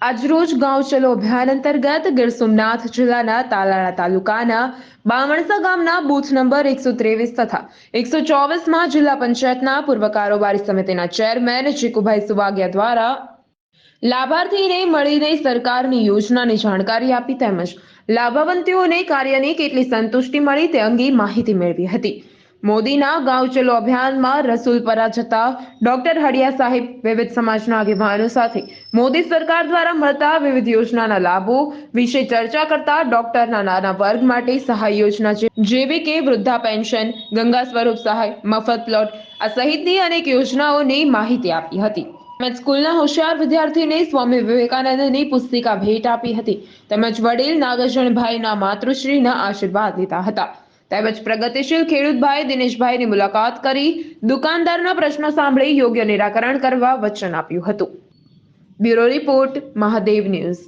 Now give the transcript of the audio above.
આજરોજ ગાંવ ચલો અભિયાન અંતર્ગત ગીર સોમનાથ જિલ્લાના તાલાળા તાલુકાના બામણસા ગામના બૂથ નંબર એકસો ત્રેવીસ તથા એકસો ચોવીસમાં જિલ્લા પંચાયતના પૂર્વ કારોબારી સમિતિના ચેરમેન ચીકુભાઈ સુવાગિયા દ્વારા લાભાર્થીને મળીને સરકારની યોજનાની જાણકારી આપી તેમજ લાભાવંતીઓને કાર્યની કેટલી સંતુષ્ટિ મળી તે અંગે માહિતી મેળવી હતી. મોદીના ગાંવ ચલો અભિયાનમાં રસુલપરા જતા ડોક્ટર હડિયા સાહેબ વિવિધ સમાજના આગેવાનો સાથે મોદી સરકાર દ્વારા મળતા વિવિધ યોજનાના લાભો વિશે ચર્ચા કરતા ડોક્ટરના નાના વર્ગ માટે સહાય યોજના છે જેવી કે વૃદ્ધા પેન્શન, ગંગા સ્વરૂપ સહાય, મફત પ્લોટ આ સહિતની અનેક યોજનાઓની માહિતી આપી હતી. તેમજ સ્કૂલના હોશિયાર વિદ્યાર્થીને સ્વામી વિવેકાનંદની પુસ્તિકા ભેટ આપી હતી. તેમજ વડીલ નાગરજણભાઈના માતૃશ્રીના આશીર્વાદ લીધા હતા. તેમજ પ્રગતિશીલ ખેડૂતભાઈ દિનેશભાઈની મુલાકાત કરી દુકાનદારના પ્રશ્નો સાંભળી યોગ્ય નિરાકરણ કરવા વચન આપ્યું હતું. Bureau report Mahadev news.